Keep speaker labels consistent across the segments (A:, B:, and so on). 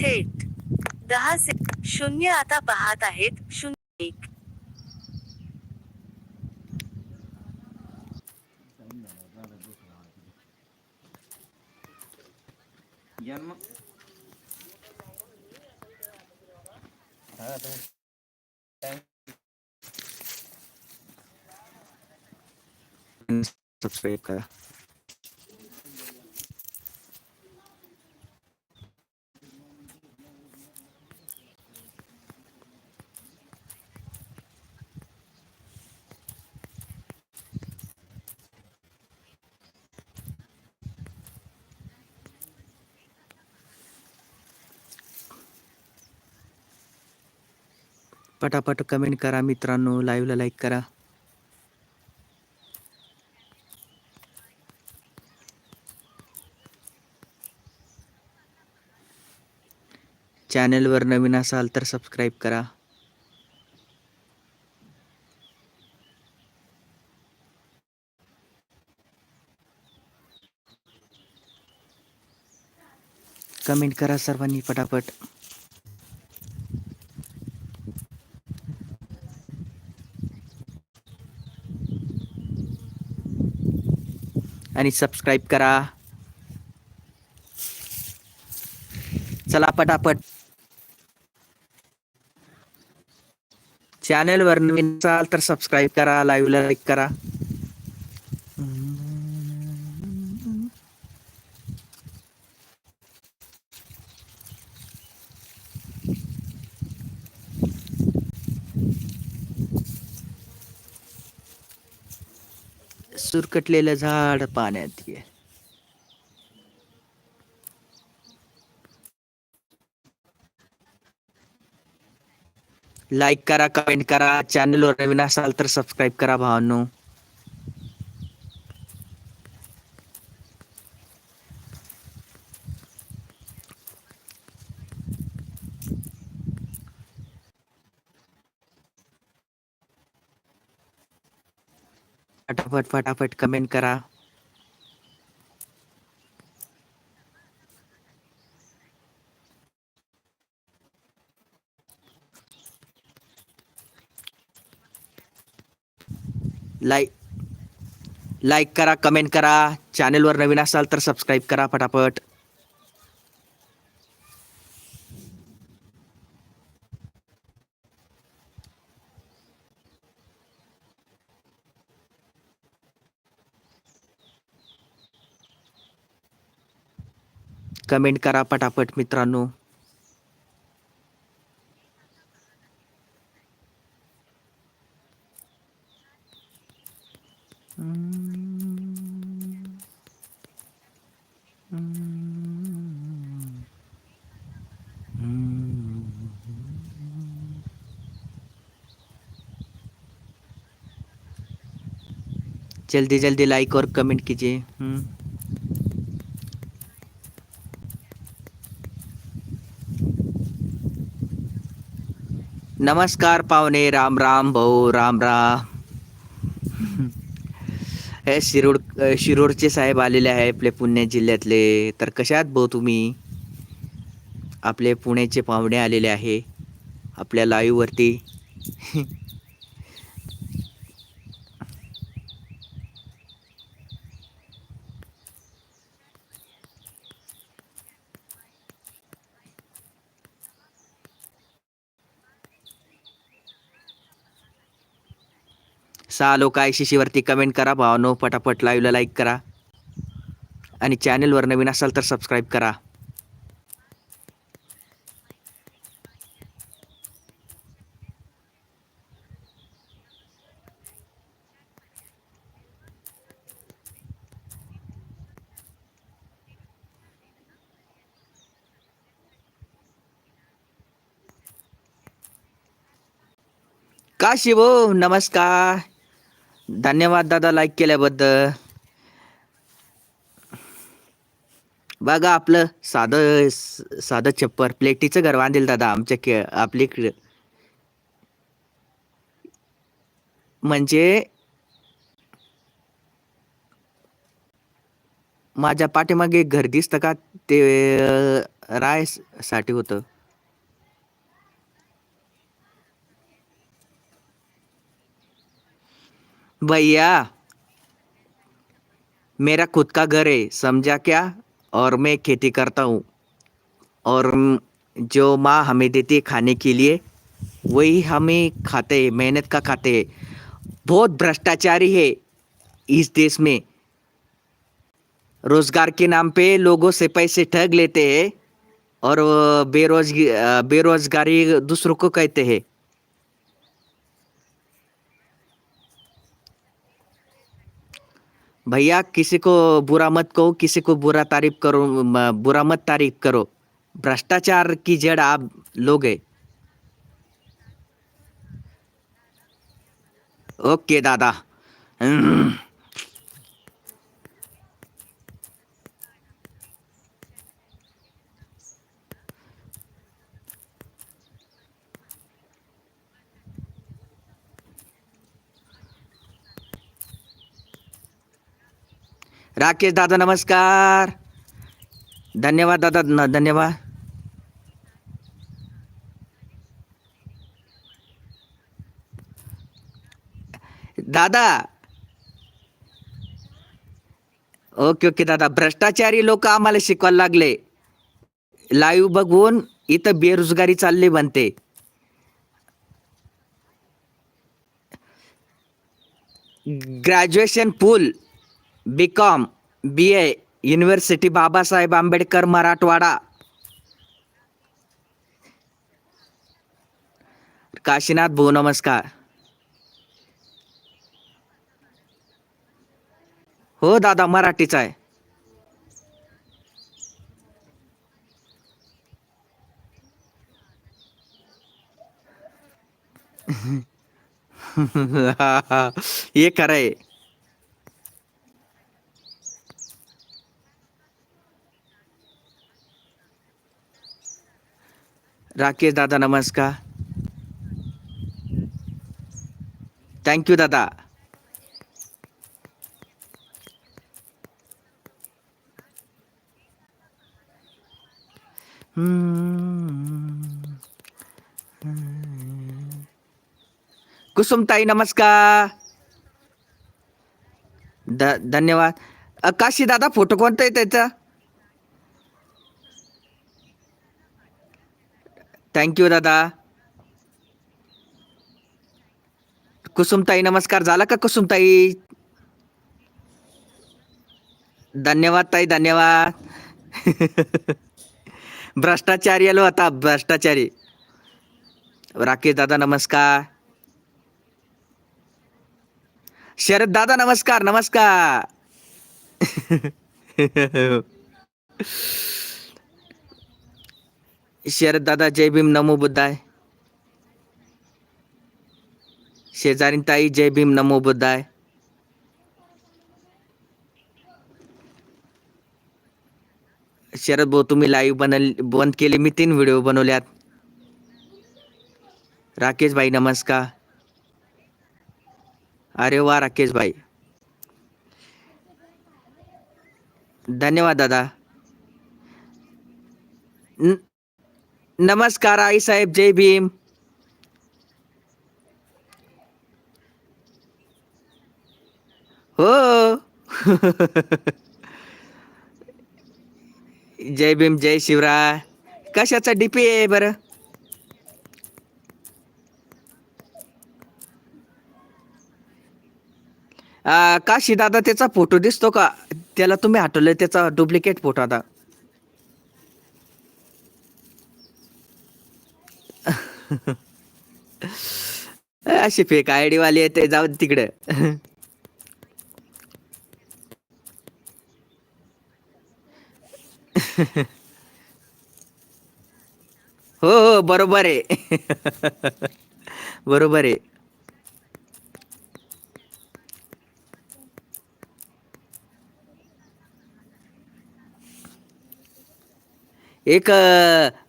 A: थेट. दहा से शून्य आता पाहत आहेत शून्य एक.
B: हा आता करा. पटापट कमेंट करा मित्रांनो लाईव्हला लाईक करा. चॅनलवर नवीन असाल तर सबस्क्राईब करा. कमेंट करा सर्वांनी पटापट. आणि सबस्क्राईब करा. चला पटापट. चॅनेलवर नवीन असाल तर सबस्क्राईब करा लाईव्हला लाईक करा. कुरकटलेलं झाड पाण्यात ये. लाईक करा कमेंट करा. चॅनलवर नवीन असाल तर सबस्क्राईब करा भावांनो. फटाफट फटाफट कमेंट करा। लाइक लाईक करा कमेंट करा। चैनल वर नवीन असाल तो सब्सक्राइब करा फटाफट. कमेंट करा पटापट मित्रांनो. जल्दी जल्दी लाइक और कमेंट कीजिए. नमस्कार पाहुणे राम राम भाऊ राम राम हे शिरोड शिरोडचे साहेब आलेले आहे आपले पुणे जिल्ह्यातले. तर कशात भाऊ तुम्ही? आपले पुण्याचे पाहुणे आलेले आहे आपल्या लाईव्हवरती वरती सहा लोक आहे शिशीवरती कमेंट करा भावानो पटापट लाईव्हला लाईक करा. आणि चॅनलवर नवीन असाल तर सबस्क्राईब करा. का शिवो नमस्कार. धन्यवाद दादा लाईक केल्याबद्दल. बघा आपलं साधं साधं छप्पर प्लेटीचं घर बांधेल दादा आमच्या के आपली म्हणजे माझ्या पाठीमागे एक घर दिसतं का? ते रायसाठी होतं. भैया, मेरा खुद का घर है, समझा क्या? और मैं खेती करता हूँ। और जो माँ हमें देती है खाने के लिए, वही हमें खाते हैं, मेहनत का खाते हैं। बहुत भ्रष्टाचारी है इस देश में। रोज़गार के नाम पे लोगों से पैसे ठग लेते हैं और बेरोजगी बेरोजगारी दूसरों को कहते हैं। भैया, किसी को बुरा मत कहो, किसी को बुरा तारीफ़ करो बुरा मत तारीफ़ करो। भ्रष्टाचार की जड़ आप लोग। है ओके, दादा। राकेश दादा नमस्कार. धन्यवाद दादा न- धन्यवाद. दादा. ओके ओके दादा. भ्रष्टाचारी लोक आम्हाला शिकवायला लागले. लाईव्ह बघून इथं बेरोजगारी चालली बनते graduation pool B com B A university Babasaheb Ambedkar Marathwada Kashinath भाऊ नमस्कार हो दादा मराठीच आहे. हे खरं आहे. राकेश दादा नमस्कार. थँक्यू दादा. कुसुमताई नमस्कार. द धन्यवाद. काशी दादा फोटो कोणता आहे त्याचा? थँक्यू दादा. कुसुमताई नमस्कार. झाला का कुसुमताई? धन्यवाद ताई धन्यवाद. भ्रष्टाचारी आलो आता भ्रष्टाचारी. राकेश दादा नमस्कार. शरद दादा नमस्कार नमस्कार. शरद दादा जय भीम नमो बुद्धाय. शेजारीन ताई जय भीम नमो बुद्धाय. शरद भाऊ तुम्ही लाईव्ह बनल बंद केले. मी तीन व्हिडिओ बनवल्यात. राकेश भाई नमस्कार. अरे वा राकेश भाई. धन्यवाद दादा. नमस्कार आई साहेब जय भीम. हो. जय भीम जय शिवराय. कशाचा डीपी आहे बरं? आ, काशी दादा त्याचा फोटो दिसतो का? त्याला तुम्ही हटवलं त्याचा डुप्लिकेट फोटो आता. अशी फेक आयडी वाली आहे ते जाऊ दे तिकडे. हो हो बरोबर आहे. बरोबर आहे. एक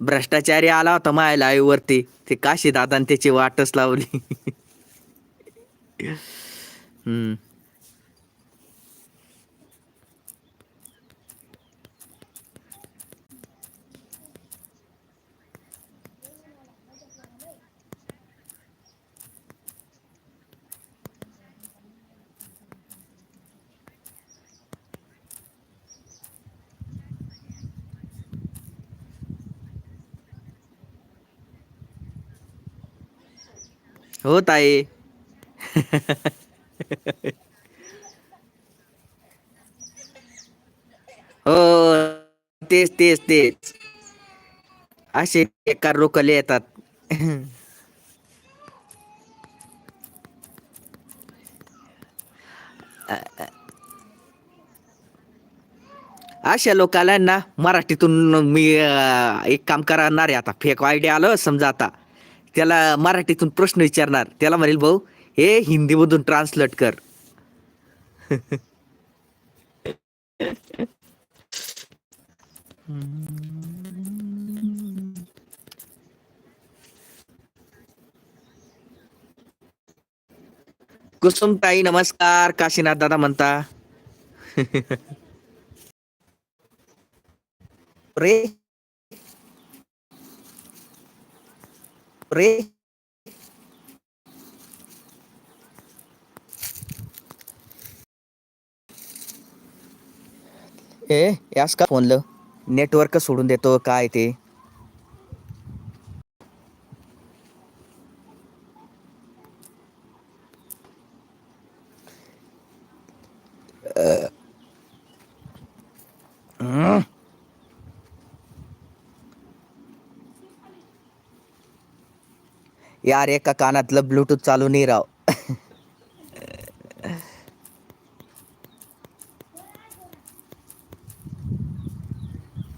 B: भ्रष्टाचारी आला होता माय लाईव्हवरती ते काशी दादाने त्याची वाटच लावली. हम्म. हो ताई. हो तेच तेच तेच. असे एका रोकले येतात. अशा लोकाला ना मराठीतून मी एक काम करणार आहे आता. फेक आयडिया आलं समजा आता. त्याला मराठीतून प्रश्न विचारणार. त्याला म्हणेल भाऊ हे हिंदीमधून ट्रान्सलेट कर. कुसुम ताई नमस्कार. काशीनाथ दादा म्हणता. रे रे. ए यास का फोनलं? नेटवर्क सोडून देतो काय ते? यार एका कानातलं ब्लूटूथ चालू नाही राव.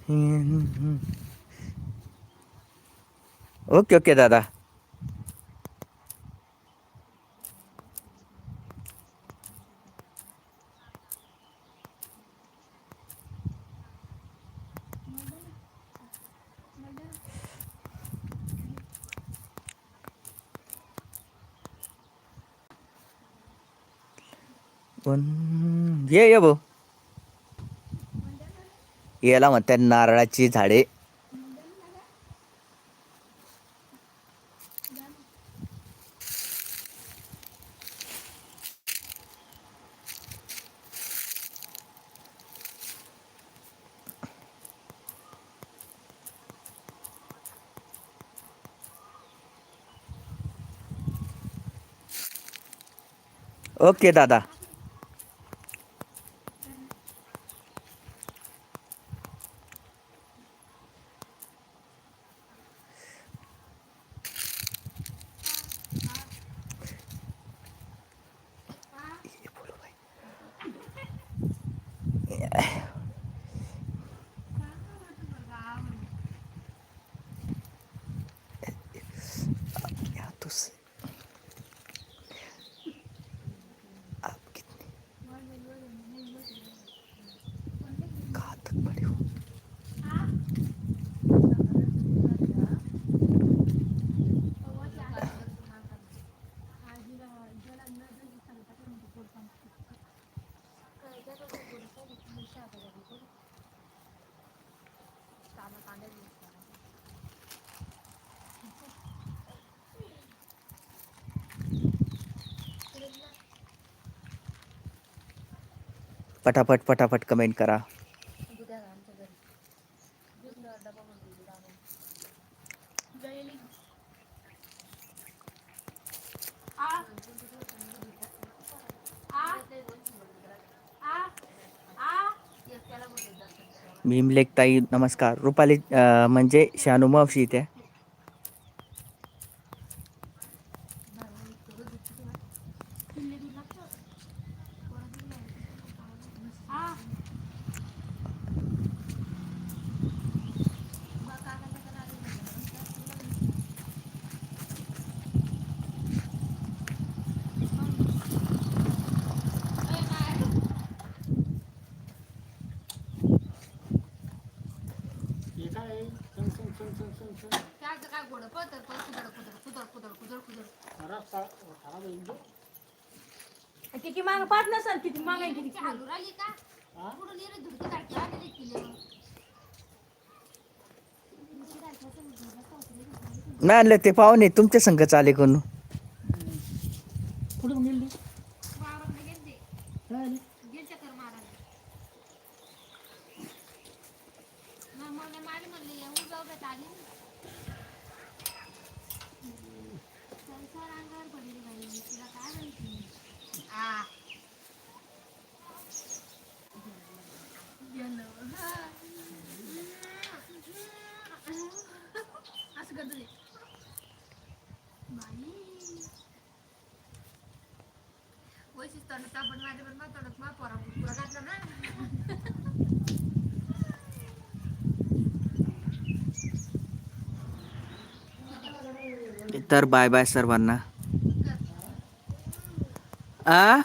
B: ओके ओके दादा पण ये ये भाऊ. याला म्हणतात नारळाची झाडे. ओके दादा. पटापट पटापट कमेंट करा. भीमलेख ताई नमस्कार. रुपाली म्हणजे शानू मावशी त्या
C: किती माग पाच नसाल किती माग आहे किती
D: किती हालू राहिली का? कुठून येणे धुडकी काढते आलेली किल्ले
B: नाही आणलं ते पाहुणे तुमच्या संघ चाले कोण तर बाय बाय सर्वांना. आ?